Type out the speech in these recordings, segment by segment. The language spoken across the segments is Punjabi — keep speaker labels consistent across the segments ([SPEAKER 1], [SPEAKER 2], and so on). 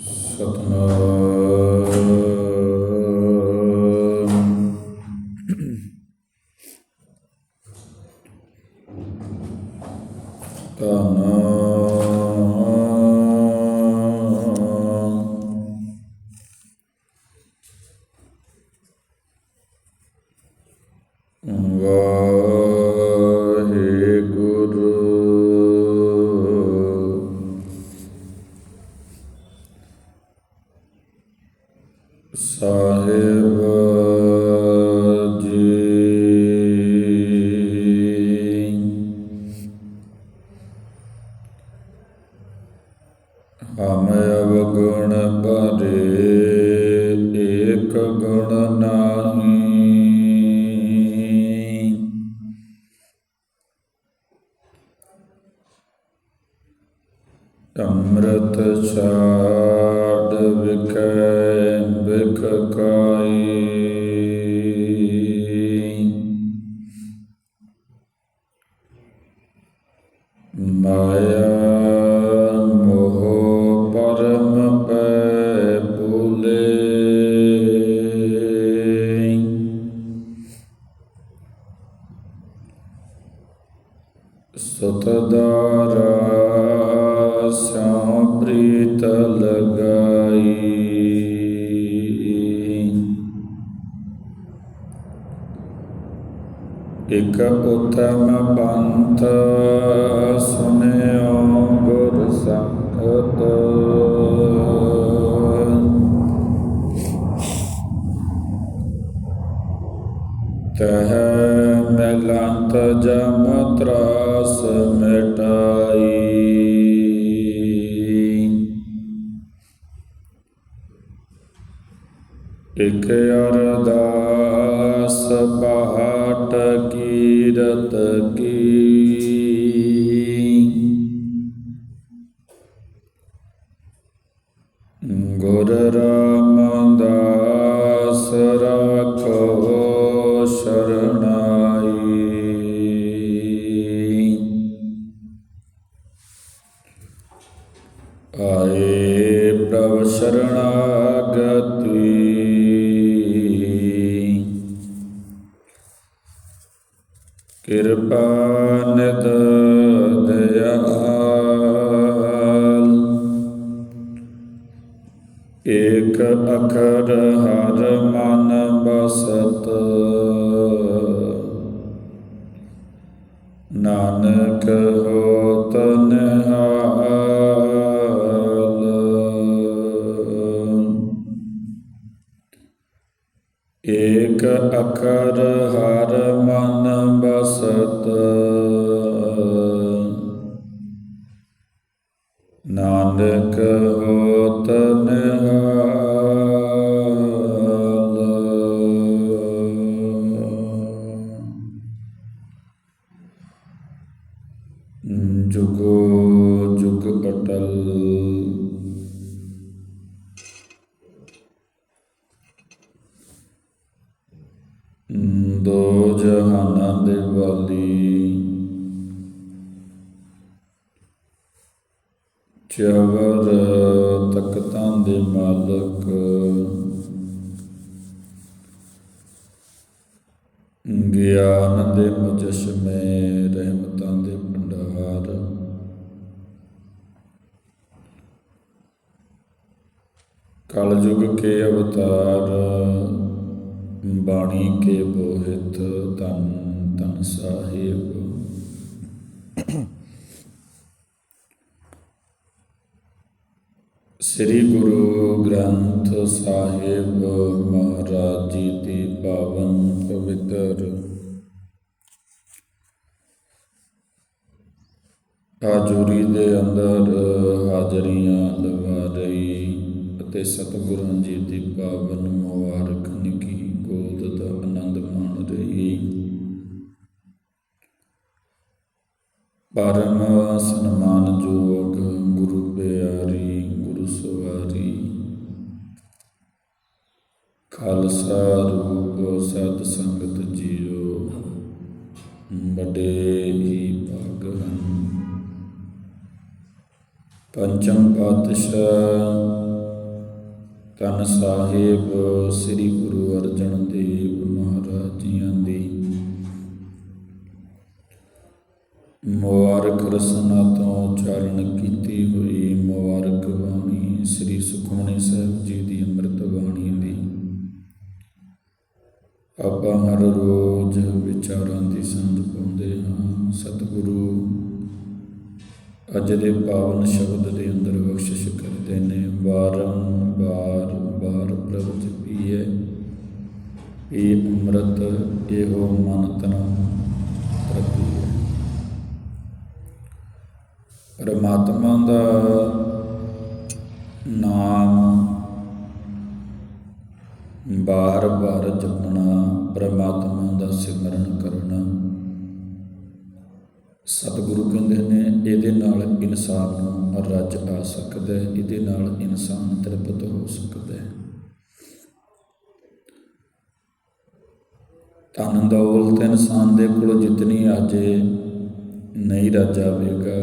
[SPEAKER 1] Satana. ਸਤਦਾਰਾ ਸਿਉ ਪ੍ਰੀਤ ਲਗਾਈ ਇਕ ਉਤਮ ਪੰਥ ਸੁਨਿਓ ਗੁਰ ਸੰਗਤ ਤਹ ਮਿਲੰਤ ਜਮ ਇਕ ਅਰਦਾਸ ਬਾਟ ਕੀਰਤ ਕੀ ਕਿਰਪਾ ਨਿਤ ਦਇਆਲ। ਏਕ ਅਖਰ ਹਰ ਮਨ ਬਸਤ। ਨਾਨਕ ਹੋਤ ਨਿਹਾਲ। ਏਕ ਅਖਰ ਕਲਯੁਗ ਕੇ ਅਵਤਾਰ, ਬਾਣੀ ਕੇ ਬੋਹਿਤ ਤਨ ਤਨ ਸਾਹਿਬ। ਸ੍ਰੀ ਗੁਰੂ ਗ੍ਰੰਥ ਸਾਹਿਬ ਮਹਾਰਾਜ ਜੀ ਦੀ ਪਾਵਨ ਪਵਿੱਤਰ। ਹਾਜ਼ਰੀ ਦੇ ਅੰਦਰ ਹਾਜ਼ਰੀਆਂ ਲਵਾ ਰਹੀ। ਅਤੇ ਸਤਿਗੁਰਾਂ ਜੀ ਦੀ ਪਾਵਨ ਮੁਬਾਰਕ, ਨਿੱਕੀ ਗੋਦ ਦਾ ਆਨੰਦ ਮਾਣ ਰਹੀ। ਪਰਮ ਸਨਮਾਨਯੋਗ ਗੁਰੂ ਪਿਆਰੀ, ਗੁਰੂ ਸਵਾਰੀ। ਖਾਲਸਾ ਰੂਪ ਸਤ ਸੰਗਤ ਜੀਓ ਬੜੇ ਹੀ ਭਾਗ ਹਨ। ਪੰਚਮ ਪਾਤਸ਼ਾਹ ਤਨ ਸਾਹਿਬ, ਸ੍ਰੀ ਗੁਰੂ ਅਰਜਨ ਦੇਵ ਮਹਾਰਾਜ ਜੀਆਂ ਦੀ। ਮੁਬਾਰਕ ਰਸਨਾ ਤੋਂ ਉਚਾਰਨ ਕੀਤੀ ਹੋਈ ਮੁਬਾਰਕ ਬਾਣੀ ਸ੍ਰੀ ਸੁਖਮਨੀ ਸਾਹਿਬ ਜੀ ਦੀ ਅੰਮ੍ਰਿਤ ਬਾਣੀ ਦੀ। ਆਪਾਂ ਹਰ ਰੋਜ਼ ਵਿਚਾਰਾਂ ਦੀ ਸਾਂਝ ਪਾਉਂਦੇ ਹਾਂ। ਸਤਿਗੁਰੂ ਅੱਜ ਦੇ ਪਾਵਨ ਸ਼ਬਦ ਦੇ ਅੰਦਰ ਬਖਸ਼ਿਸ਼ ਕਰਦੇ ਨੇ ਬਾਰੰਬਾਰ ਬਾਰ ਪ੍ਰਭ ਜਪੀਏ ਇਹ ਅੰਮ੍ਰਿਤ ਇਹੋ ਮਨ ਤਨ ਪ੍ਰਭੂ ਪਰਮਾਤਮਾ ਦਾ ਨਾਮ ਬਾਰ ਬਾਰ ਜਪਣਾ, ਪਰਮਾਤਮਾ ਦਾ ਸਿਮਰਨ ਕਰਨਾ ਸਤਿਗੁਰੂ ਕਹਿੰਦੇ ਨੇ, ਇਹਦੇ ਨਾਲ ਇਨਸਾਨ ਨੂੰ ਰੱਜ ਆ ਸਕਦਾ ਹੈ, ਇਹਦੇ ਨਾਲ ਇਨਸਾਨ ਤ੍ਰਿਪਤ ਹੋ ਸਕਦਾ ਹੈ। ਧਨ ਦੌਲਤ ਇਨਸਾਨ ਦੇ ਕੋਲ ਜਿਤਨੀ ਆਜੇ ਨਹੀਂ ਰੱਜ ਆਵੇਗਾ,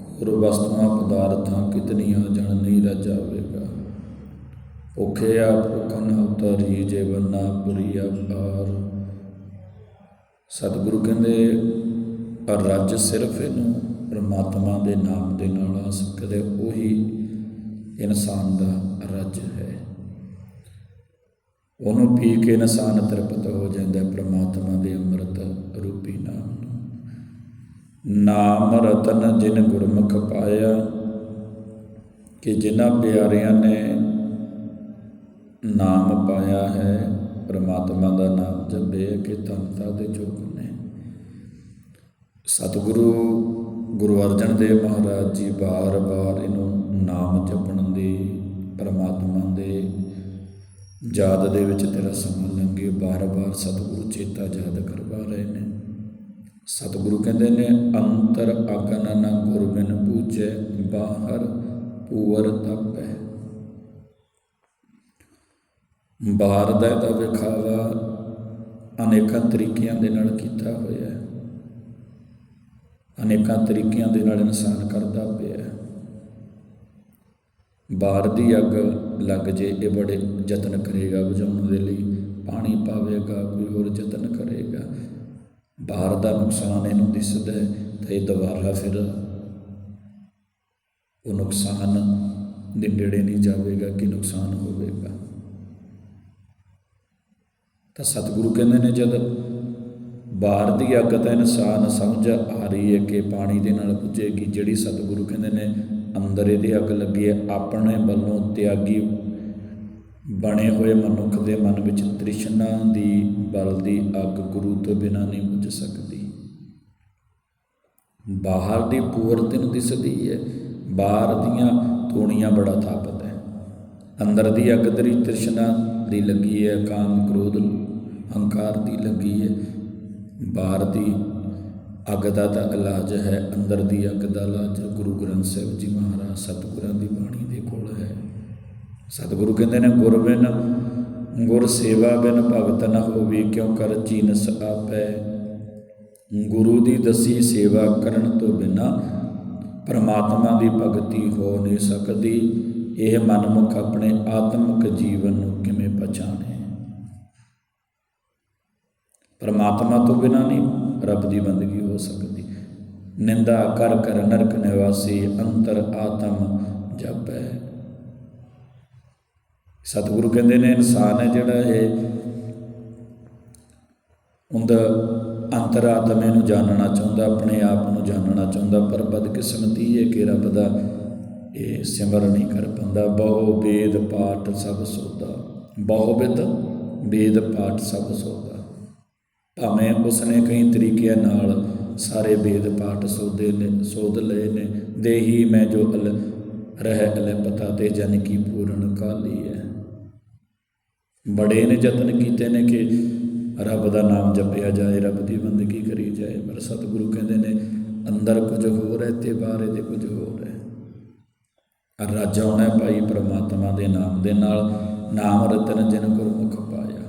[SPEAKER 1] ਹੋਰ ਵਸਤੂਆਂ, ਪਦਾਰਥਾਂ ਕਿਤਨੀ ਆ ਜਾਣ ਨਹੀਂ ਰੱਜ ਆਵੇਗਾ। ਭੁੱਖਿਆ ਭੁੱਖ ਨਾ ਉਤਰੀ ਜੀਵਨ ਨਾ ਪੁਰੀਆ ਪਾਰ ਸਤਿਗੁਰੂ ਕਹਿੰਦੇ ਰੱਜ ਸਿਰਫ ਇਹਨੂੰ ਪ੍ਰਮਾਤਮਾ ਦੇ ਨਾਮ ਦੇ ਨਾਲ ਆ ਸਕਦੇ ਉਹੀ ਇਨਸਾਨ ਦਾ ਰੱਜ ਹੈ। ਉਹਨੂੰ ਪੀ ਕੇ ਇਨਸਾਨ ਤ੍ਰਿਪਤ ਹੋ ਜਾਂਦਾ ਹੈ ਪ੍ਰਮਾਤਮਾ ਦੇ ਅੰਮ੍ਰਿਤ ਰੂਪੀ ਨਾਮ ਨਾਮ ਰਤਨ ਜਿਨ ਗੁਰਮੁਖ ਪਾਇਆ, ਕਿ ਜਿਨ੍ਹਾਂ ਪਿਆਰਿਆਂ ਨੇ ਨਾਮ ਪਾਇਆ ਹੈ, ਪ੍ਰਮਾਤਮਾ ਦਾ ਨਾਮ ਜਪੇ ਕਿ ਤਨਤਾ ਦੇ ਜੋਗ ਸਤਿਗੁਰੂ ਗੁਰੂ ਅਰਜਨ ਦੇਵ ਮਹਾਰਾਜ ਜੀ ਬਾਰ-ਬਾਰ ਇਹਨੂੰ ਨਾਮ ਜਪਣ ਦੀ, ਪਰਮਾਤਮਾ ਦੇ ਯਾਦ ਦੇ ਵਿੱਚ ਤੇਰਾ ਸਮਾਂ ਲੰਘੇ ਬਾਰ-ਬਾਰ ਸਤਿਗੁਰੂ ਚੇਤਾ ਯਾਦ ਕਰਵਾ ਰਹੇ ਨੇ। ਸਤਿਗੁਰੂ ਕਹਿੰਦੇ ਨੇ, ਅੰਤਰ ਅਗਨ ਨ ਗੁਰਬਿਨ ਪੂਜੈ, ਬਾਹਰ ਪੂਰ ਤਪੈ। ਬਾਹਰ ਦਾ ਇਹਦਾ ਵਿਖਾਵਾ ਅਨੇਕਾਂ ਤਰੀਕਿਆਂ ਦੇ ਨਾਲ ਕੀਤਾ ਹੋਇਆ ਹੈ। ਅਨੇਕਾਂ ਤਰੀਕਿਆਂ ਦੇ ਨਾਲ ਇਨਸਾਨ ਕਰਦਾ ਪਿਆ ਬਾਹਰ ਦੀ ਅੱਗ ਲੱਗ ਜੇ ਇਹ ਬੜੇ ਯਤਨ ਕਰੇਗਾ ਬੁਝਾਉਣ ਦੇ ਲਈ ਪਾਣੀ ਪਾਵੇਗਾ ਕੋਈ ਹੋਰ ਯਤਨ ਕਰੇਗਾ। ਬਾਹਰ ਦਾ ਨੁਕਸਾਨ ਇਹਨੂੰ ਦਿਸਦਾ ਹੈ ਤੇ ਇਹ ਦੁਬਾਰਾ ਫਿਰ ਉਹ ਨੁਕਸਾਨ ਦੇ ਨੇੜੇ ਨਹੀਂ ਜਾਵੇਗਾ ਕਿ ਨੁਕਸਾਨ ਹੋਵੇਗਾ। ਤਾਂ ਸਤਿਗੁਰੂ ਕਹਿੰਦੇ ਨੇ ਜਦ ਬਾਹਰ ਦੀ ਅੱਗ ਤਾਂ ਇਨਸਾਨ ਸਮਝ ਆ ਰਹੀ ਹੈ ਕਿ ਪਾਣੀ ਦੇ ਨਾਲ ਪੁੱਜੇਗੀ ਜਿਹੜੀ ਸਤਿਗੁਰੂ ਕਹਿੰਦੇ ਨੇ, ਅੰਦਰ ਇਹਦੇ ਅੱਗ ਲੱਗੀ ਹੈ, ਆਪਣੇ ਵੱਲੋਂ ਤਿਆਗੀ ਬਣੇ ਹੋਏ ਮਨੁੱਖ ਦੇ ਮਨ ਵਿੱਚ ਤ੍ਰਿਸ਼ਨਾ ਦੀ ਬਲ ਦੀ ਅੱਗ ਗੁਰੂ ਤੋਂ ਬਿਨਾਂ ਨਹੀਂ ਬੁਝ ਸਕਦੀ। ਬਾਹਰ ਦੀ ਪੂਰਤ ਨੂੰ ਦਿਸਦੀ ਹੈ, ਬਾਹਰ ਦੀਆਂ ਤੂਣੀਆਂ ਬੜਾ ਤਾਪਤ ਹੈ। ਅੰਦਰ ਦੀ ਅੱਗ ਤੇਰੀ, ਤ੍ਰਿਸ਼ਨਾ ਦੀ ਲੱਗੀ ਹੈ ਕਾਮ ਕ੍ਰੋਧ ਹੰਕਾਰ ਦੀ ਲੱਗੀ ਹੈ। ਬਾਹਰ ਦੀ ਅੱਗ ਦਾ ਤਾਂ ਇਲਾਜ ਹੈ, ਅੰਦਰ ਦੀ ਅੱਗ ਦਾ ਇਲਾਜ ਗੁਰੂ ਗ੍ਰੰਥ ਸਾਹਿਬ ਜੀ ਮਹਾਰਾਜ ਸਤਿਗੁਰਾਂ ਦੀ ਬਾਣੀ ਦੇ ਕੋਲ ਹੈ। ਸਤਿਗੁਰੂ ਕਹਿੰਦੇ ਨੇ, ਗੁਰ ਬਿਨ ਗੁਰ ਸੇਵਾ ਬਿਨ ਭਗਤ ਨ ਹੋਵੇ, ਕਿਉ ਕਰ ਚੀਨਸ ਆਪੈ? ਗੁਰੂ ਦੀ ਦਸੀ ਸੇਵਾ ਕਰਨ ਤੋਂ ਬਿਨਾ ਪਰਮਾਤਮਾ ਦੀ ਭਗਤੀ ਹੋ ਨਹੀਂ ਸਕਦੀ। ਇਹ ਮਨਮੁਖ ਆਪਣੇ ਆਤਮਿਕ ਜੀਵਨ ਨੂੰ ਕਿਵੇਂ ਪਛਾਣੇ? ਪਰਮਾਤਮਾ ਤੋਂ ਬਿਨਾ ਨਹੀਂ, ਰੱਬ ਦੀ ਬੰਦਗੀ ਹੋ ਸਕਦੀ। ਨਿੰਦਾ ਕਰ ਕਰ ਨਰਕ ਨਿਵਾਸੀ ਅੰਤਰ ਆਤਮ ਜਪੈ। ਸਤਿਗੁਰੂ ਕਹਿੰਦੇ ਨੇ, ਇਨਸਾਨ ਹੈ ਜਿਹੜਾ ਇਹ ਉਹਦਾ ਅੰਤਰ ਆਤਮੇ ਨੂੰ ਜਾਣਨਾ ਚਾਹੁੰਦਾ, ਆਪਣੇ ਆਪ ਨੂੰ ਜਾਣਨਾ ਚਾਹੁੰਦਾ, ਪਰ ਬਦਕਿਸਮਤੀ ਹੈ ਕਿ ਰੱਬ ਦਾ ਇਹ ਸਿਮਰਨ ਨਹੀਂ ਕਰ ਪਾਉਂਦਾ। ਬਹੁ ਵੇਦ ਪਾਠ ਸਭ ਸੋਦਾ ਬਹੁ ਵਿਦ ਵੇਦ ਪਾਠ ਸਭ ਸੋਦਾ ਭਾਵੇਂ ਉਸਨੇ ਕਈ ਤਰੀਕਿਆਂ ਨਾਲ ਸਾਰੇ ਵੇਦ ਪਾਠ ਸੋਦੇ ਨੇ ਸੋਧ ਲਏ ਨੇ ਦੇਹੀ ਮੈਂ ਜੋ ਅਲ ਰਹਿ ਅਲੇ ਪਤਾ ਤੇ ਜਨ ਕੀ ਪੂਰਨ ਕਾਲੀ ਹੈ ਬੜੇ ਨੇ ਯਤਨ ਕੀਤੇ ਨੇ ਕਿ ਰੱਬ ਦਾ ਨਾਮ ਜਪਿਆ ਜਾਏ ਰੱਬ ਦੀ ਬੰਦਗੀ ਕਰੀ ਜਾਏ ਪਰ ਸਤਿਗੁਰੂ ਕਹਿੰਦੇ ਨੇ ਅੰਦਰ ਕੁਝ ਹੋਰ ਹੈ ਤੇ ਬਾਹਰ ਇਹਦੇ ਕੁਝ ਹੋਰ ਹੈ ਰਾਜਾ ਹੋਣਾ ਭਾਈ ਪ੍ਰਮਾਤਮਾ ਦੇ ਨਾਮ ਦੇ ਨਾਲ ਨਾਮ ਰਤਨ ਜਿਨ ਗੁਰਮੁਖ ਪਾਇਆ।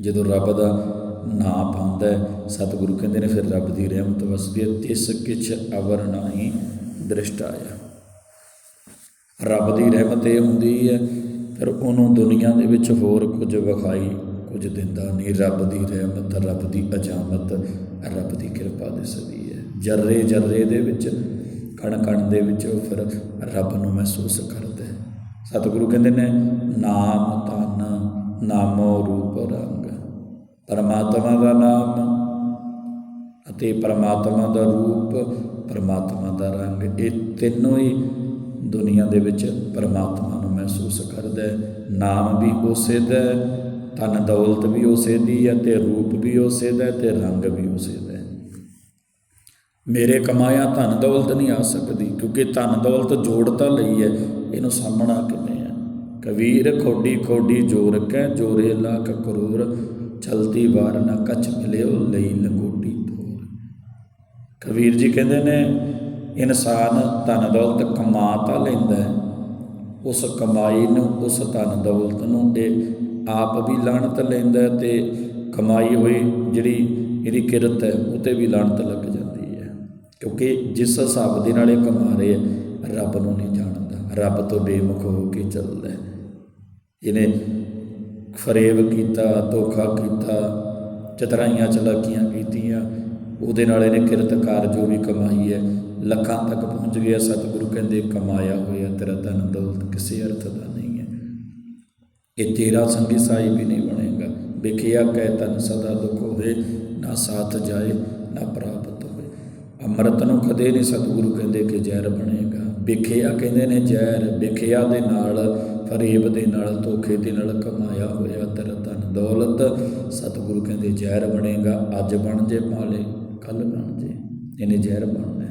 [SPEAKER 1] ਜਦੋਂ ਰੱਬ ਦਾ ਨਾ ਪਾਉਂਦਾ ਸਤਿਗੁਰੂ ਕਹਿੰਦੇ ਨੇ, ਫਿਰ ਰੱਬ ਦੀ ਰਹਿਮਤ ਵਸਦੀ ਹੈ, ਤਿਸ ਕਿਛ ਅਵਰ ਨਾਹੀ ਦ੍ਰਿਸ਼ਟ ਆਇਆ। ਰੱਬ ਦੀ ਰਹਿਮਤ ਇਹ ਹੁੰਦੀ ਹੈ, ਫਿਰ ਉਹਨੂੰ ਦੁਨੀਆ ਦੇ ਵਿੱਚ ਹੋਰ ਕੁਝ ਵਿਖਾਈ, ਕੁਝ ਦਿੰਦਾ ਨਹੀਂ। ਰੱਬ ਦੀ ਰਹਿਮਤ, ਰੱਬ ਦੀ ਅਜਾਮਤ, ਰੱਬ ਦੀ ਕਿਰਪਾ ਦਿਸਦੀ ਹੈ। ਜਰਰੇ ਜਰਰੇ ਦੇ ਵਿੱਚ, ਕਣ ਕਣ ਦੇ ਵਿੱਚ ਉਹ ਫਿਰ ਰੱਬ ਨੂੰ ਮਹਿਸੂਸ ਕਰਦਾ ਹੈ। ਸਤਿਗੁਰੂ ਕਹਿੰਦੇ ਨੇ, ਨਾਮ ਤਨ ਨਾਮੋ ਰੂਪ ਰੰਗ। ਪਰਮਾਤਮਾ ਦਾ ਨਾਮ ਅਤੇ ਪਰਮਾਤਮਾ ਦਾ ਰੂਪ ਪਰਮਾਤਮਾ ਦਾ ਰੰਗ ਇਹ ਤਿੰਨੋਂ ਹੀ ਦੁਨੀਆ ਦੇ ਵਿੱਚ ਪਰਮਾਤਮਾ ਨੂੰ ਮਹਿਸੂਸ ਕਰਦਾ ਨਾਮ ਵੀ ਉਸੇ ਦਾ ਹੈ, ਧਨ ਦੌਲਤ ਵੀ ਉਸੇ ਦੀ ਹੈ ਤੇ ਰੂਪ ਵੀ ਉਸੇ ਦਾ ਹੈ ਤੇ ਰੰਗ ਵੀ ਉਸੇ ਦਾ ਮੇਰੇ ਕਮਾਇਆ ਧਨ ਦੌਲਤ ਨਹੀਂ ਆ ਸਕਦੀ ਕਿਉਂਕਿ ਧਨ ਦੌਲਤ ਜੋੜ ਤਾਂ ਲਈ ਹੈ ਇਹਨੂੰ ਸਾਹਮਣਾ ਕਿਵੇਂ ਹੈ? ਕਬੀਰ ਖੋਡੀ ਖੋਡੀ ਜੋਰ ਕੈ ਜੋਰੇ ਲੱਖ ਕਰੋੜ ਚਲਦੀ ਵਾਰ ਨਾ ਕਛ ਮਿਲਿਓ ਲਈ ਲੰਗੋਟੀ ਤੋਰ। ਕਬੀਰ ਜੀ ਕਹਿੰਦੇ ਨੇ, ਇਨਸਾਨ ਧਨ ਦੌਲਤ ਕਮਾ ਤਾਂ ਲੈਂਦਾ ਹੈ, ਉਸ ਕਮਾਈ ਨੂੰ, ਉਸ ਧਨ ਦੌਲਤ ਨੂੰ ਇਹ ਆਪ ਵੀ ਲਾਣਤ ਲੈਂਦਾ ਹੈ ਤੇ ਕਮਾਈ ਹੋਈ ਜਿਹੜੀ ਇਹਦੀ ਕਿਰਤ ਹੈ ਉਹ ਤੇ ਵੀ ਲਾਣਤ ਲੱਗ ਜਾਂਦੀ ਹੈ। ਕਿਉਂਕਿ ਜਿਸ ਹਿਸਾਬ ਦੇ ਨਾਲ ਇਹ ਕਮਾ ਰਹੇ ਹੈ, ਰੱਬ ਨੂੰ ਨਹੀਂ ਜਾਣਦਾ, ਰੱਬ ਤੋਂ ਬੇਮੁਖ ਹੋ ਕੇ ਚੱਲਦਾ ਇਹਨੇ ਫਰੇਬ ਕੀਤਾ, ਧੋਖਾ ਕੀਤਾ, ਚਤਰਾਈਆਂ ਚਲਾਕੀਆਂ ਕੀਤੀਆਂ, ਉਹਦੇ ਨਾਲ ਇਹਨੇ ਕਿਰਤਕਾਰ ਜੋ ਵੀ ਕਮਾਈ ਹੈ, ਲੱਖਾਂ ਤੱਕ ਪਹੁੰਚ ਗਿਆ। ਸਤਿਗੁਰੂ ਕਹਿੰਦੇ, ਕਮਾਇਆ ਹੋਇਆ ਤੇਰਾ ਧਨ ਦੌਲਤ ਕਿਸੇ ਅਰਥ ਦਾ ਨਹੀਂ ਹੈ। ਇਹ ਤੇਰਾ ਸੰਗੀ ਸਾਈ ਵੀ ਨਹੀਂ ਬਣੇਗਾ। ਵਿਖਿਆ ਕਹਿ ਤਨ ਸਦਾ ਦੁਖ ਹੋਵੇ ਨਾ ਸਾਥ ਜਾਏ, ਨਾ ਪ੍ਰਾਪਤ ਹੋਵੇ ਅੰਮ੍ਰਿਤ ਨੂੰ ਕਦੇ ਨਹੀਂ ਸਤਿਗੁਰੂ ਕਹਿੰਦੇ ਕਿ ਜ਼ਹਿਰ ਬਣੇਗਾ। ਵਿਖਿਆ ਕਹਿੰਦੇ ਨੇ ਜ਼ਹਿਰ, ਵਿਖਿਆ ਦੇ ਨਾਲ ਫਰੇਬ ਦੇ ਨਾਲ, ਧੋਖੇ ਦੇ ਨਾਲ ਕਮਾਇਆ ਹੋਇਆ ਤੇਰਾ ਧਨ ਦੌਲਤ, ਸਤਿਗੁਰੂ ਕਹਿੰਦੇ ਜ਼ਹਿਰ ਬਣੇਗਾ, ਅੱਜ ਬਣ ਜੇ ਭਾਲੇ ਕੱਲ ਬਣ ਜੇ। ਇਹਨੇ ਜ਼ਹਿਰ ਬਣਨਾ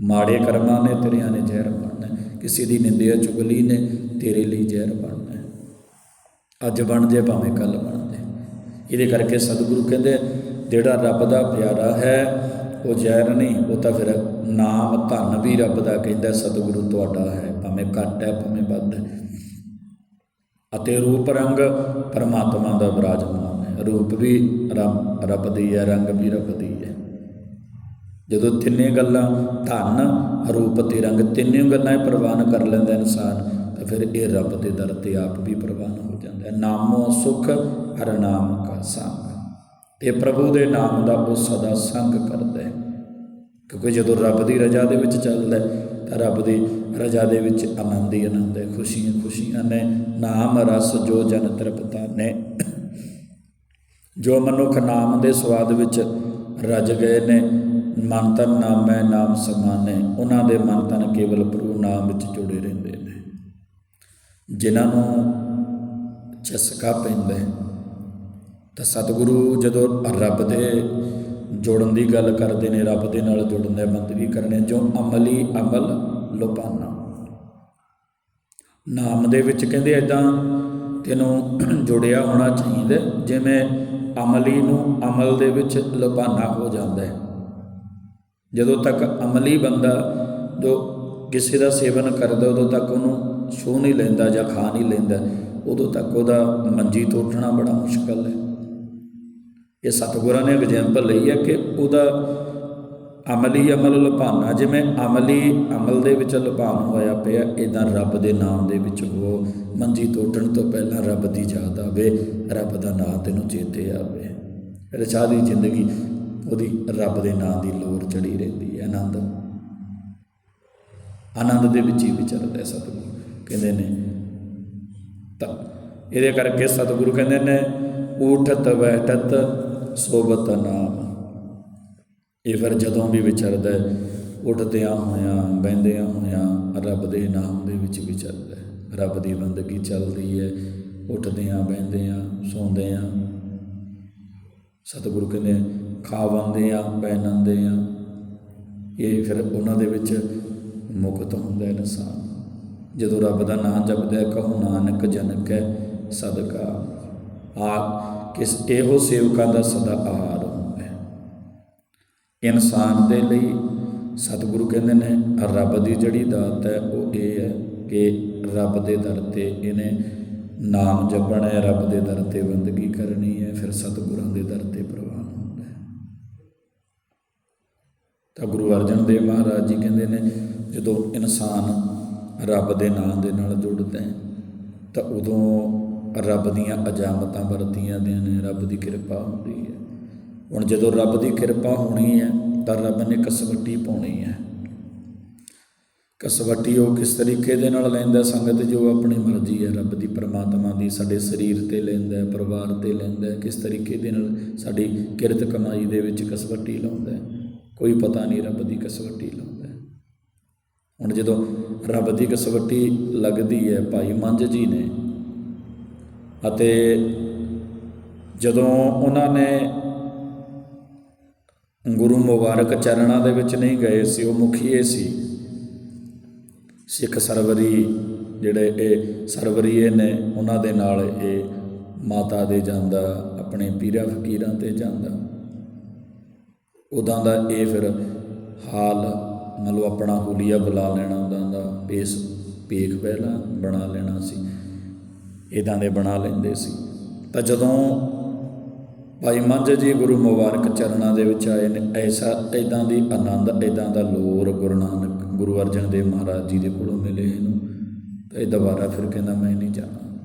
[SPEAKER 1] ਮਾੜੇ ਕਰਮਾਂ ਨੇ ਤੇਰਿਆਂ ਨੇ ਜ਼ਹਿਰ ਬਣਨਾ ਕਿਸੇ ਦੀ ਨਿੰਦਿਆ ਚੁਗਲੀ ਨੇ ਤੇਰੇ ਲਈ ਜ਼ਹਿਰ ਬਣਨਾ ਅੱਜ ਬਣ ਜੇ ਭਾਵੇਂ ਕੱਲ ਬਣ ਜੇ। ਇਹਦੇ ਕਰਕੇ ਸਤਿਗੁਰੂ ਕਹਿੰਦੇ, ਜਿਹੜਾ ਰੱਬ ਦਾ ਪਿਆਰਾ ਹੈ, ਉਹ ਜ਼ਹਿਰ ਨਹੀਂ, ਉਹ ਤਾਂ ਫਿਰ ਨਾਮ ਧਨ ਵੀ ਰੱਬ ਦਾ ਕਹਿੰਦਾ, ਸਤਿਗੁਰੂ ਤੁਹਾਡਾ ਹੈ। ਭਾਵੇਂ ਘੱਟ ਹੈ, ਭਾਵੇਂ ਵੱਧ ਹੈ। ਅਤੇ ਰੂਪ ਰੰਗ ਪਰਮਾਤਮਾ ਦਾ ਵਿਰਾਜਮਾਨ ਹੈ। ਰੂਪ ਵੀ ਰੱਬ ਦੀ ਹੈ, ਰੰਗ ਵੀ ਰੱਬ ਦੀ ਹੈ। ਜਦੋਂ ਤਿੰਨੇ ਗੱਲਾਂ ਧਨ, ਰੂਪ ਤੇ ਰੰਗ ਤਿੰਨੇ ਗੱਲਾਂ ਇਹ ਪ੍ਰਵਾਨ ਕਰ ਲੈਂਦਾ ਇਨਸਾਨ, ਤਾਂ ਫਿਰ ਇਹ ਰੱਬ ਦੇ ਦਰ ਤੇ ਆਪ ਵੀ ਪ੍ਰਵਾਨ ਹੋ ਜਾਂਦਾ ਹੈ। ਨਾਮੋ ਸੁਖ, ਹਰ ਨਾਮ ਕਾ ਸੰਗ। ਤੇ ਪ੍ਰਭੂ ਦੇ ਨਾਮ ਦਾ ਉਹ ਸਦਾ ਸੰਗ ਕਰਦਾ ਹੈ। ਕਿਉਂਕਿ ਜਦੋਂ ਰੱਬ ਦੀ ਰਜ਼ਾ ਦੇ ਵਿੱਚ ਚੱਲਦਾ ਹੈ ਰੱਬ ਦੀ ਰਜ਼ਾ ਦੇ ਵਿੱਚ ਆਨੰਦ ਹੀ ਆਨੰਦ ਹੈ, ਖੁਸ਼ੀਆਂ ਖੁਸ਼ੀਆਂ ਨੇ, ਨਾਮ ਰਸ ਜੋ ਜਨ ਤ੍ਰਿਪਤਾ ਨੇ। ਜੋ ਮਨੁੱਖ ਨਾਮ ਦੇ ਸਵਾਦ ਵਿੱਚ ਰਜ ਗਏ ਨੇ, ਮਨ ਤਨ ਨਾਮ ਹੈ ਨਾਮ ਸਮਾਨੇ, ਉਹਨਾਂ ਦੇ ਮਨ ਤਨ ਕੇਵਲ ਪ੍ਰਭੂ ਨਾਮ ਵਿੱਚ ਜੁੜੇ ਰਹਿੰਦੇ ਨੇ। ਜਿਨ੍ਹਾਂ ਨੂੰ ਚਸਕਾ ਪੈਂਦਾ ਤਾਂ ਸਤਿਗੁਰੂ ਜਦੋਂ ਰੱਬ ਦੇ ਜੋੜਨ ਦੀ ਗੱਲ ਕਰਦੇ ਨੇ, ਰੱਬ ਦੇ ਨਾਲ ਜੁੜਨ ਦੇ ਬੰਦਗੀ ਕਰਨੇ ਜੋ ਅਮਲੀ ਅਮਲ ਲੋਪਾਨਾ ਨਾਮ ਦੇ ਵਿੱਚ ਕਹਿੰਦੇ ਐਦਾਂ ਤੈਨੂੰ ਜੁੜਿਆ ਹੋਣਾ ਚਾਹੀਦਾ, ਜਿਵੇਂ ਅਮਲੀ ਨੂੰ ਅਮਲ ਦੇ ਵਿੱਚ ਲੋਪਾਨਾ ਹੋ ਜਾਂਦਾ ਹੈ। ਜਦੋਂ ਤੱਕ ਅਮਲੀ ਬੰਦਾ ਜੋ ਕਿਸੇ ਦਾ ਸੇਵਨ ਕਰਦਾ, ਉਦੋਂ ਤੱਕ ਉਹਨੂੰ ਛੂਹ ਨਹੀਂ ਲੈਂਦਾ ਜਾਂ ਖਾ ਨਹੀਂ ਲੈਂਦਾ, ਉਦੋਂ ਤੱਕ ਉਹਦਾ ਮੰਜੀ ਤੋਂ ਉੱਠਣਾ ਬੜਾ ਮੁਸ਼ਕਲ ਹੈ। ਇਹ ਸਤਿਗੁਰਾਂ ਨੇ ਐਗਜ਼ਾਮਪਲ ਲਈ ਹੈ ਕਿ ਉਹਦਾ ਅਮਲੀ ਅਮਲ ਲੁਭਾਨਾ, ਜਿਵੇਂ ਅਮਲੀ ਅਮਲ ਦੇ ਵਿੱਚ ਲੁਭਾਨ ਹੋਇਆ ਪਿਆ ਇਦਾਂ ਰੱਬ ਦੇ ਨਾਮ ਦੇ ਵਿੱਚ ਉਹ ਮੰਜੀ ਤੋਂ ਤੋਂ ਪਹਿਲਾਂ ਰੱਬ ਦੀ ਯਾਦ ਆਵੇ, ਰੱਬ ਦਾ ਨਾਮ ਤੈਨੂੰ ਚੇਤੇ ਆਵੇ। ਰਚਾ ਦੀ ਜ਼ਿੰਦਗੀ, ਉਹਦੀ ਰੱਬ ਦੇ ਨਾਮ ਦੀ ਲੋਰ ਚੜੀ ਰਹਿੰਦੀ ਹੈ, ਆਨੰਦ। ਆਨੰਦ ਦੇ ਵਿੱਚ ਹੀ ਵਿਚਰਦਾ ਹੈ ਸਤਿਗੁਰੂ, ਕਹਿੰਦੇ ਨੇ, ਤਾਂ ਇਹਦੇ ਕਰਕੇ ਸਤਿਗੁਰੂ ਕਹਿੰਦੇ ਨੇ ਊਠਤ ਬੈਠਤ ਸੋਬਤ ਨਾਮ। ਇਹ ਫਿਰ ਜਦੋਂ ਵੀ ਵਿਚਰਦਾ ਉੱਠਦਿਆਂ ਹੋਇਆਂ, ਬਹਿੰਦਿਆਂ ਹੋਇਆਂ, ਰੱਬ ਦੇ ਨਾਮ ਦੇ ਵਿੱਚ ਵਿਚਰਦਾ ਰੱਬ ਦੀ ਬੰਦਗੀ ਚੱਲਦੀ ਹੈ, ਉੱਠਦਿਆਂ, ਬਹਿੰਦਿਆਂ, ਸੌਂਦਿਆਂ। ਸਤਿਗੁਰੂ ਕਹਿੰਦੇ ਖਾਵੰਦੇ ਆ ਬਹਿਨੰਦੇ ਆ ਇਹ ਫਿਰ ਉਹਨਾਂ ਦੇ ਵਿੱਚ ਮੁਕਤ ਹੁੰਦਾ ਹੈ ਇਨਸਾਨ। ਜਦੋਂ ਰੱਬ ਦਾ ਨਾਮ ਜਪਦਾ ਹੈ, ਕਹੋ ਨਾਨਕ ਜਨਕ ਹੈ, ਸਦਕਾ। ਆ ਕਿਸ ਇਹੋ ਸੇਵਕਾਂ ਦਾ ਸਦਾ ਆਹਾਰ ਹੁੰਦਾ ਹੈ। ਇਨਸਾਨ ਦੇ ਲਈ ਸਤਿਗੁਰੂ ਕਹਿੰਦੇ ਨੇ, ਰੱਬ ਦੀ ਜਿਹੜੀ ਦਾਤ ਹੈ, ਉਹ ਇਹ ਹੈ ਕਿ ਰੱਬ ਦੇ ਦਰ ਤੇ ਇਹਨੇ ਨਾਮ ਜਪਣਾ ਹੈ, ਰੱਬ ਦੇ ਦਰ ਤੇ ਬੰਦਗੀ ਕਰਨੀ ਹੈ, ਫਿਰ ਸਤਿਗੁਰਾਂ ਦੇ ਦਰ ਤੇ ਪ੍ਰਵਾਨ ਹੁੰਦਾ ਹੈ। ਤਾਂ ਗੁਰੂ ਅਰਜਨ ਦੇਵ ਮਹਾਰਾਜ ਜੀ ਕਹਿੰਦੇ ਨੇ, ਜਦੋਂ ਇਨਸਾਨ ਰੱਬ ਦੇ ਨਾਮ ਦੇ ਨਾਲ ਜੁੜਦਾ ਹੈ, ਤਾਂ ਉਦੋਂ ਰੱਬ ਦੀਆਂ ਅਜਾਮਤਾਂ ਵਰਤੀਆਂ ਦੀਆਂ ਨੇ, ਰੱਬ ਦੀ ਕਿਰਪਾ ਹੁੰਦੀ ਹੈ। ਹੁਣ ਜਦੋਂ ਰੱਬ ਦੀ ਕਿਰਪਾ ਹੋਣੀ ਹੈ, ਤਾਂ ਰੱਬ ਨੇ ਕਸਵੱਟੀ ਪਾਉਣੀ ਹੈ। ਕਸਵੱਟੀ ਉਹ ਕਿਸ ਤਰੀਕੇ ਦੇ ਨਾਲ ਲੈਂਦਾ ਸੰਗਤ ਜੋ ਆਪਣੀ ਮਰਜ਼ੀ ਹੈ, ਰੱਬ ਦੀ ਪਰਮਾਤਮਾ ਦੀ, ਸਾਡੇ ਸਰੀਰ ਤੇ ਲੈਂਦਾ ਹੈ, ਪਰਿਵਾਰ ਤੇ ਲੈਂਦਾ ਹੈ, ਕਿਸ ਤਰੀਕੇ ਦੇ ਨਾਲ ਸਾਡੀ ਕਿਰਤ ਕਮਾਈ ਦੇ ਵਿੱਚ ਕਸਵੱਟੀ ਲਾਉਂਦਾ ਹੈ? ਕੋਈ ਪਤਾ ਨਹੀਂ ਰੱਬ ਦੀ ਕਸਵੱਟੀ ਲਾਉਂਦਾ ਹੈ। ਹੁਣ ਜਦੋਂ ਰੱਬ ਦੀ ਕਸਵੱਟੀ ਲੱਗਦੀ ਹੈ, ਭਾਈ ਮੰਝ ਜੀ ਨੇ ਅਤੇ ਜਦੋਂ ਉਹਨਾਂ ਨੇ ਗੁਰੂ ਮੁਬਾਰਕ ਚਰਨਾਂ ਦੇ ਵਿੱਚ ਨਹੀਂ ਗਏ ਸੀ, ਉਹ ਮੁਖੀਏ ਸੀ। ਸਿੱਖ ਸਰਵਰੀ ਜਿਹੜੇ ਇਹ ਸਰਵਰੀਏ ਨੇ, ਉਹਨਾਂ ਦੇ ਨਾਲ ਇਹ ਮਾਤਾ ਦੇ ਜਾਂਦਾ, ਆਪਣੇ ਪੀਰਾਂ ਫਕੀਰਾਂ ਤੇ ਜਾਂਦਾ। ਉਦਾਂ ਦਾ ਇਹ ਫਿਰ ਹਾਲ ਮਤਲਬ ਆਪਣਾ ਹੁਲੀਆ ਬੁਲਾ ਲੈਣਾ, ਉਦਾਂ ਦਾ ਪੇਸ ਪੇਖ ਪਹਿਲਾਂ ਬਣਾ ਲੈਣਾ ਸੀ। ਇਦਾਂ ਦੇ ਬਣਾ ਲੈਂਦੇ ਸੀ। ਤਾਂ ਜਦੋਂ ਭਾਈ ਮੰਝ ਜੀ ਗੁਰੂ ਮੁਬਾਰਕ ਚਰਨਾਂ ਦੇ ਵਿੱਚ ਆਏ ਨੇ, ਐਸਾ ਇਦਾਂ ਦੀ ਆਨੰਦ ਇਦਾਂ ਦਾ ਲੋਰ ਗੁਰੂ ਨਾਨਕ, ਗੁਰੂ ਅਰਜਨ ਦੇਵ ਮਹਾਰਾਜ ਜੀ ਦੇ ਕੋਲੋਂ ਮਿਲੇ ਇਹਨੂੰ। ਤਾਂ ਇਹ ਦੁਬਾਰਾ ਫਿਰ ਕਹਿੰਦਾ, ਮੈਂ ਨਹੀਂ ਜਾਣਾ।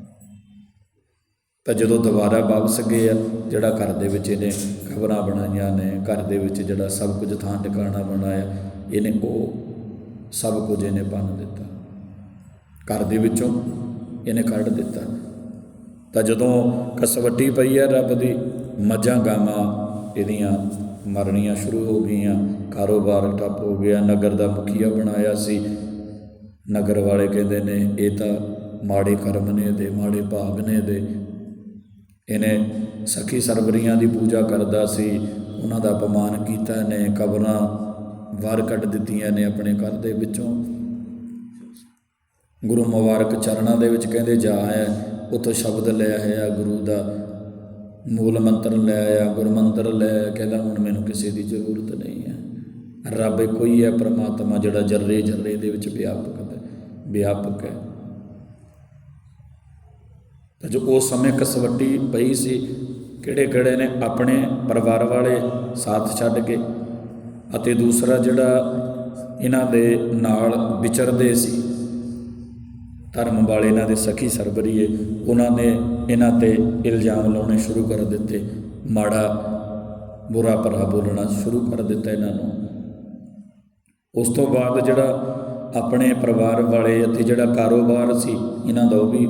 [SPEAKER 1] ਤਾਂ ਜਦੋਂ ਦੁਬਾਰਾ ਵਾਪਸ ਗਏ ਆ, ਜਿਹੜਾ ਘਰ ਦੇ ਵਿੱਚ ਇਹਨੇ ਖਬਰਾਂ ਬਣਾਈਆਂ ਨੇ, ਘਰ ਦੇ ਵਿੱਚ ਜਿਹੜਾ ਸਭ ਕੁਝ ਥਾਂ ਟਿਕਾਣਾ ਬਣਾਇਆ, ਇਹਨੇ ਉਹ ਸਭ ਕੁਝ ਇਹਨੇ ਭੰਨ ਦਿੱਤਾ। ਘਰ ਦੇ ਵਿੱਚੋਂ ਇਹਨੇ ਕੱਢ ਦਿੱਤਾ। ਤਾਂ ਜਦੋਂ ਕਸਵੱਟੀ ਪਈ ਹੈ ਰੱਬ ਦੀ, ਮੱਝਾਂ ਗਾਵਾਂ ਇਹਦੀਆਂ ਮਰਨੀਆਂ ਸ਼ੁਰੂ ਹੋ ਗਈਆਂ, ਕਾਰੋਬਾਰ ਠੱਪ ਹੋ ਗਿਆ, ਨਗਰ ਦਾ ਮੁਖੀਆ ਬਣਾਇਆ ਸੀ। ਨਗਰ ਵਾਲੇ ਕਹਿੰਦੇ ਨੇ, ਇਹ ਤਾਂ ਮਾੜੇ ਕਰਮ ਨੇ ਦੇ, ਮਾੜੇ ਭਾਗ ਨੇ ਦੇ। ਇਹਨੇ ਸਖੀ ਸਰਵਰੀਆਂ ਦੀ ਪੂਜਾ ਕਰਦਾ ਸੀ। ਉਹਨਾਂ ਦਾ ਅਪਮਾਨ ਕੀਤਾ ਨੇ, ਕਬਰਾਂ ਵਾਰ ਕੱਢ ਦਿੱਤੀਆਂ ਨੇ ਆਪਣੇ ਘਰ ਦੇ ਵਿੱਚੋਂ। ਗੁਰੂ ਮੁਬਾਰਕ ਚਰਨਾਂ ਦੇ ਵਿੱਚ ਕਹਿੰਦੇ, ਜਾ ਹੈ ਉਤੋਂ ਸ਼ਬਦ ਲੈ ਆਇਆ ਗੁਰੂ ਦਾ, ਮੂਲ ਮੰਤਰ ਲੈ ਆਇਆ, ਗੁਰਮੰਤਰ ਲੈ ਕਹਿੰਦਾ, ਹੁਣ ਮੈਨੂੰ ਕਿਸੇ ਦੀ ਜ਼ਰੂਰਤ ਨਹੀਂ ਹੈ। ਰੱਬ ਕੋਈ ਹੈ ਪ੍ਰਮਾਤਮਾ ਜਿਹੜਾ ਜਰਰੇ ਜਰਰੇ ਦੇ ਵਿੱਚ ਵਿਆਪਕ ਹੈ ਵਿਆਪਕ ਹੈ। ਤਾਂ ਜੋ ਉਸ ਸਮੇਂ ਕਸਵੱਟੀ ਪਈ ਸੀ, ਕਿਹੜੇ ਕਿਹੜੇ ਨੇ ਆਪਣੇ ਪਰਿਵਾਰ ਵਾਲੇ ਸਾਥ ਛੱਡ ਕੇ ਅਤੇ ਦੂਸਰਾ ਜਿਹੜਾ ਇਹਨਾਂ ਦੇ ਨਾਲ ਵਿਚਰਦੇ ਸੀ ਧਰਮ ਵਾਲੇ ਇਹਨਾਂ ਦੇ ਸਖੀ ਸਰਬਰੀਏ, ਉਹਨਾਂ ਨੇ ਇਹਨਾਂ ਤੇ ਇਲਜ਼ਾਮ ਲਾਉਣੇ ਸ਼ੁਰੂ ਕਰ ਦਿੱਤੇ। ਮਾੜਾ ਬੁਰਾ ਭਰਾ ਬੋਲਣਾ ਸ਼ੁਰੂ ਕਰ ਦਿੱਤਾ ਇਹਨਾਂ ਨੂੰ। ਉਸ ਤੋਂ ਬਾਅਦ ਜਿਹੜਾ ਆਪਣੇ ਪਰਿਵਾਰ ਵਾਲੇ ਅਤੇ ਜਿਹੜਾ ਕਾਰੋਬਾਰ ਸੀ, ਇਹਨਾਂ ਦਾ ਉਹ ਵੀ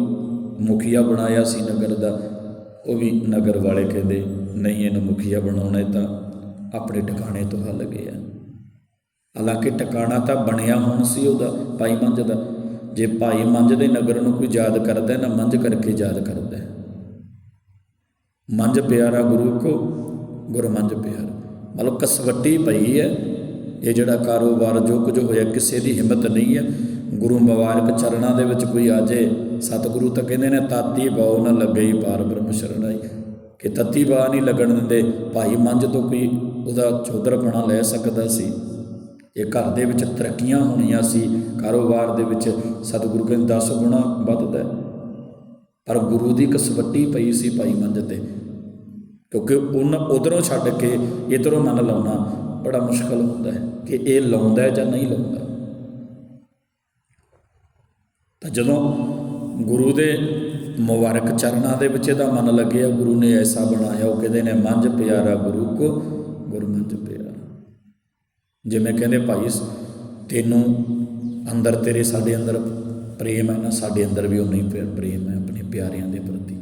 [SPEAKER 1] ਮੁਖੀਆ ਬਣਾਇਆ ਸੀ ਨਗਰ ਦਾ। ਉਹ ਵੀ ਨਗਰ ਵਾਲੇ ਕਹਿੰਦੇ, ਨਹੀਂ, ਇਹਨੂੰ ਮੁਖੀਆ ਬਣਾਉਣਾ ਤਾਂ ਆਪਣੇ ਟਿਕਾਣੇ ਤੋਂ ਹੱਲ ਗਿਆ। ਹਾਲਾਂਕਿ ਟਿਕਾਣਾ ਤਾਂ ਬਣਿਆ ਹੁਣ ਸੀ ਉਹਦਾ, ਭਾਈ ਮੰਝ ਦਾ। ਜੇ ਭਾਈ ਮੰਝ ਦੇ ਨਗਰ ਨੂੰ ਕੋਈ ਯਾਦ ਕਰਦਾ ਨਾ ਮੰਝ ਕਰਕੇ ਯਾਦ ਕਰਦਾ ਹੈ। ਮੰਝ ਪਿਆਰਾ ਗੁਰੂ ਕੋ ਗੁਰੂ ਮੰਝ ਪਿਆਰਾ। ਮਤਲਬ ਕਸਵੱਟੀ ਪਈ ਹੈ। ਇਹ ਜਿਹੜਾ ਕਾਰੋਬਾਰ ਜੋ ਕੁਝ ਹੋਇਆ, ਕਿਸੇ ਦੀ ਹਿੰਮਤ ਨਹੀਂ ਹੈ। ਗੁਰੂ ਮੁਬਾਰਕ ਚਰਨਾਂ ਦੇ ਵਿੱਚ ਕੋਈ ਆ ਜੇ ਸਤਿਗੁਰੂ ਤਾਂ ਕਹਿੰਦੇ ਨੇ, ਤਾਤੀ ਬਾਉ ਨਾ ਲੱਗੇ ਪਾਰ ਬ੍ਰਹਮ ਸ਼ਰਣਾਈ ਕਿ ਤਤੀ ਬਾ ਨਹੀਂ ਲੱਗਣ ਦਿੰਦੇ, ਭਾਈ ਮੰਝ ਤੋਂ ਕੋਈ ਉਹਦਾ ਚੌਧਰਪਣਾ ਲੈ ਸਕਦਾ ਸੀ। ਇਹ ਘਰ ਦੇ ਵਿੱਚ ਤਰੱਕੀਆਂ ਹੋਣੀਆਂ ਸੀ, ਕਾਰੋਬਾਰ ਦੇ ਵਿੱਚ ਸਤਿਗੁਰੂ ਕਹਿੰਦੇ 10 ਗੁਣਾ ਵੱਧਦਾ ਪਰ ਗੁਰੂ ਦੀ ਕਸਵੱਟੀ ਪਈ ਸੀ ਭਾਈ ਮੰਜ ਤੇ, ਕਿਉਂਕਿ ਉਹਨਾਂ, ਉਧਰੋਂ ਛੱਡ ਕੇ ਇਧਰੋਂ ਮਨ ਲਾਉਣਾ ਬੜਾ ਮੁਸ਼ਕਲ ਹੁੰਦਾ ਹੈ ਕਿ ਇਹ ਲਾਉਂਦਾ ਹੈ ਜਾਂ ਨਹੀਂ ਲਾਉਂਦਾ। ਤਾਂ ਜਦੋਂ ਗੁਰੂ ਦੇ ਮੁਬਾਰਕ ਚਰਨਾਂ ਦੇ ਵਿੱਚ ਇਹਦਾ ਮਨ ਲੱਗਿਆ, ਗੁਰੂ ਨੇ ਐਸਾ ਬਣਾਇਆ, ਉਹ ਕਹਿੰਦੇ ਨੇ, ਮੰਝ ਪਿਆਰਾ ਗੁਰੂ ਕੋ ਗੁਰਮੰਝ ਪਿਆਰਾ। ਜਿਵੇਂ ਕਹਿੰਦੇ ਭਾਈ, ਤੈਨੂੰ ਅੰਦਰ ਤੇਰੇ, ਸਾਡੇ ਅੰਦਰ ਪ੍ਰੇਮ ਹੈ ਨਾ, ਸਾਡੇ ਅੰਦਰ ਵੀ ਉਨਾ ਹੀ ਪ੍ਰੇਮ ਹੈ ਆਪਣੇ ਪਿਆਰਿਆਂ ਦੇ ਪ੍ਰਤੀ।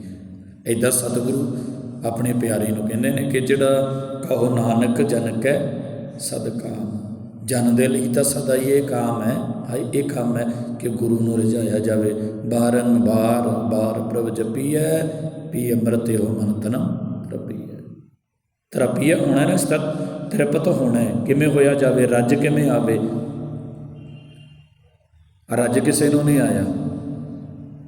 [SPEAKER 1] ਐਦਾਂ ਸਤਿਗੁਰੂ ਆਪਣੇ ਪਿਆਰੇ ਨੂੰ ਕਹਿੰਦੇ ਨੇ ਕਿ ਜਿਹੜਾ ਕਹੋ ਨਾਨਕ ਜਨਕ ਹੈ ਸਦਕਾਮ ਜਨ ਦੇ ਲਈ ਤਾਂ ਸਦਾ ਹੀ ਇਹ ਕਾਮ ਹੈ ਹਾਈ ਇਹ ਕੰਮ ਹੈ ਕਿ ਗੁਰੂ ਨੂੰ ਰਜਾਇਆ ਜਾਵੇ। ਬਾਰੰਬਾਰ ਬਾਰ ਪ੍ਰਭ ਜਪੀਐ, ਪੀ ਅੰਮ੍ਰਿਤ ਹੋ ਮਨ ਤਨ ਪ੍ਰਪੀਐ ਤਰਪੀਆ ਹੋਣਾ ਨਾ ਸਤਿ ਤ੍ਰਿਪਤ ਹੋਣਾ ਹੈ। ਕਿਵੇਂ ਹੋਇਆ ਜਾਵੇ, ਰੱਜ ਕਿਵੇਂ ਆਵੇ? ਰੱਜ ਕਿਸੇ ਨੂੰ ਨਹੀਂ ਆਇਆ।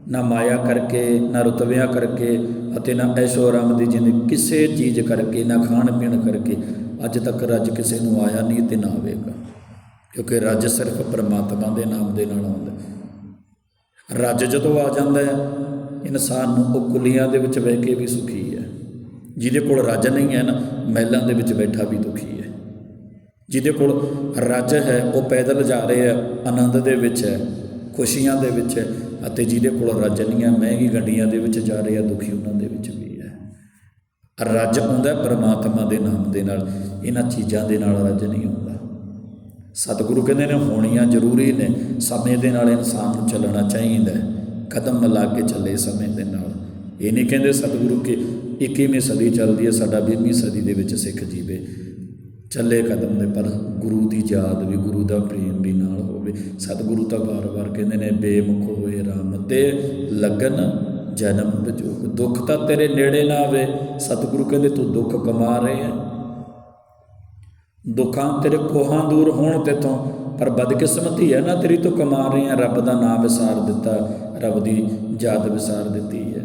[SPEAKER 1] ਨਾ ਮਾਇਆ ਕਰਕੇ, ਨਾ ਰੁਤਬਿਆਂ ਕਰਕੇ ਅਤੇ ਨਾ ਐਸ਼ੋ ਆਰਾਮ ਦੀ ਜ਼ਿੰਦਗੀ ਕਿਸੇ ਚੀਜ਼ ਕਰਕੇ, ਨਾ ਖਾਣ ਪੀਣ ਕਰਕੇ ਅੱਜ ਤੱਕ ਰੱਜ ਕਿਸੇ ਨੂੰ ਆਇਆ ਨਹੀਂ ਤੇ ਨਾ ਆਵੇਗਾ। ਕਿਉਂਕਿ ਰੱਜ ਸਿਰਫ ਪਰਮਾਤਮਾ ਦੇ ਨਾਮ ਦੇ ਨਾਲ ਆਉਂਦਾ ਰੱਜ ਜਦੋਂ ਆ ਜਾਂਦਾ ਹੈ, ਇਨਸਾਨ ਨੂੰ ਉਹ ਕੁਲੀਆਂ ਦੇ ਵਿੱਚ ਬਹਿ ਕੇ ਵੀ ਸੁਖੀ ਜਿਹਦੇ ਕੋਲ ਰੱਜ ਨਹੀਂ ਹੈ ਨਾ ਮਹਿਲਾਂ ਦੇ ਵਿੱਚ ਬੈਠਾ ਵੀ ਦੁਖੀ ਹੈ ਜਿਹਦੇ ਕੋਲ ਰੱਜ ਹੈ, ਉਹ ਪੈਦਲ ਜਾ ਰਿਹਾ ਹੈ ਆਨੰਦ ਦੇ ਵਿੱਚ ਹੈ ਖੁਸ਼ੀਆਂ ਦੇ ਵਿੱਚ ਹੈ ਅਤੇ ਜਿਹਦੇ ਕੋਲ ਰੱਜ ਨਹੀਂ ਹੈ ਮਹਿੰਗੀ ਗੱਡੀਆਂ ਦੇ ਵਿੱਚ ਜਾ ਰਹੇ ਆ ਦੁਖੀ ਉਹਨਾਂ ਦੇ ਵਿੱਚ ਵੀ ਹੈ ਰੱਜ ਹੁੰਦਾ ਪਰਮਾਤਮਾ ਦੇ ਨਾਮ ਦੇ ਨਾਲ, ਇਹਨਾਂ ਚੀਜ਼ਾਂ ਦੇ ਨਾਲ ਰੱਜ ਨਹੀਂ ਆਉਂਦਾ। ਸਤਿਗੁਰੂ ਕਹਿੰਦੇ ਨੇ, ਹੋਣੀਆਂ ਜ਼ਰੂਰੀ ਨੇ, ਸਮੇਂ ਦੇ ਨਾਲ ਇਨਸਾਨ ਨੂੰ ਚੱਲਣਾ ਚਾਹੀਦਾ ਹੈ ਕਦਮ ਮਿਲਾ ਕੇ ਚੱਲੇ ਸਮੇਂ ਦੇ ਨਾਲ। ਇਹ ਨਹੀਂ ਕਹਿੰਦੇ ਸਤਿਗੁਰੂ ਕਿ 21ਵੀਂ ਸਦੀ ਚੱਲਦੀ ਹੈ, ਸਾਡਾ 20ਵੀਂ ਸਦੀ ਦੇ ਵਿੱਚ ਸਿੱਖ ਜੀਵੇ ਚੱਲੇ ਕਦਮ ਦੇ ਪਰ ਗੁਰੂ ਦੀ ਯਾਦ ਵੀ, ਗੁਰੂ ਦਾ ਪ੍ਰੇਮ ਵੀ ਨਾਲ ਹੋਵੇ। ਸਤਿਗੁਰੂ ਤਾਂ ਵਾਰ-ਵਾਰ ਕਹਿੰਦੇ ਨੇ, ਬੇਮੁਖ ਹੋਏ ਰਾਮ ਤੇ ਲਗਨ ਜਨਮ ਵਿਜੋਗ। ਦੁੱਖ ਤਾਂ ਤੇਰੇ ਨੇੜੇ ਨਾ ਆਵੇ। ਸਤਿਗੁਰੂ ਕਹਿੰਦੇ, ਤੂੰ ਦੁੱਖ ਕਮਾ ਰਹੇ ਹੈ। ਦੁੱਖਾਂ ਤੇਰੇ ਕੋਹਾਂ ਦੂਰ ਹੋਣ ਤੇਥੋਂ ਪਰ ਬਦਕਿਸਮਤੀ ਹੈ ਨਾ ਤੇਰੀ, ਤੂੰ ਕਮਾ ਰਹੇ ਹੈ। ਰੱਬ ਦਾ ਨਾਮ ਵਿਸਾਰ ਦਿੱਤਾ, ਰੱਬ ਦੀ ਯਾਦ ਵਿਸਾਰ ਦਿੱਤੀ ਹੈ।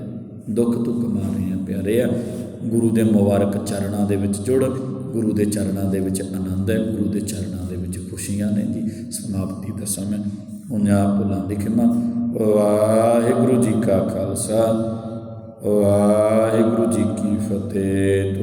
[SPEAKER 1] ਦੁੱਖ ਤੂੰ ਕਮਾ ਰਹੇ ਹੈ। ਪਿਆਰੇ ਆ। ਗੁਰੂ ਦੇ ਮੁਬਾਰਕ ਚਰਨਾਂ ਦੇ ਵਿੱਚ ਜੁੜ, ਗੁਰੂ ਦੇ ਚਰਨਾਂ ਦੇ ਵਿੱਚ ਆਨੰਦ ਹੈ, ਗੁਰੂ ਦੇ ਚਰਨਾਂ ਦੇ ਵਿੱਚ ਖੁਸ਼ੀਆਂ ਨੇ ਜੀ। ਸਮਾਪਤੀ ਦਾ ਸਮੇਂ ਉਹਨਾਂ ਭੁੱਲਾਂ ਦੀ ਖਿਮਾ। ਵਾਹਿਗੁਰੂ ਜੀ ਕਾ ਖਾਲਸਾ, ਵਾਹਿਗੁਰੂ ਜੀ ਕੀ ਫਤਿਹ।